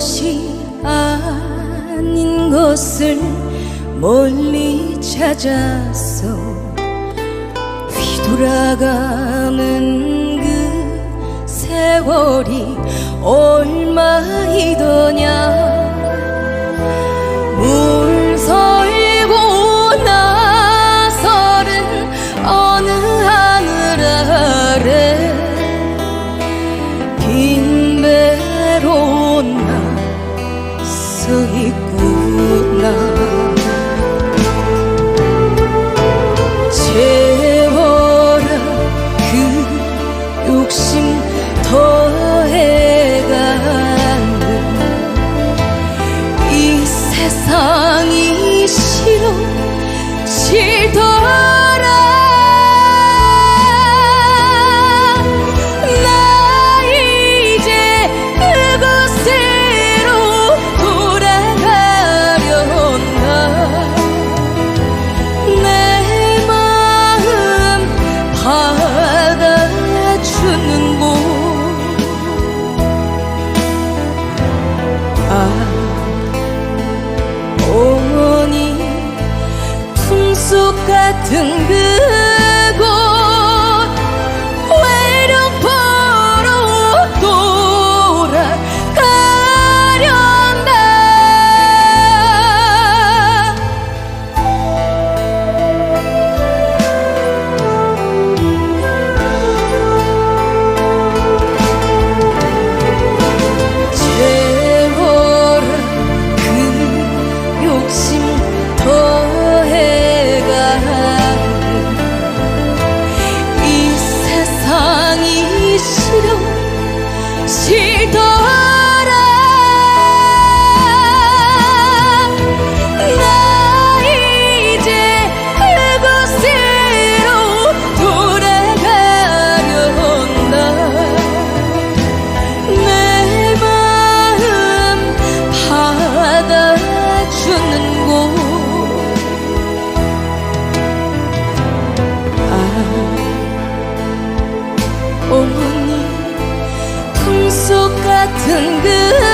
것이 아닌 것을 멀리 찾아서 휘돌아가는 그 세월이 얼마이더냐. 숲 같은 그 같은 그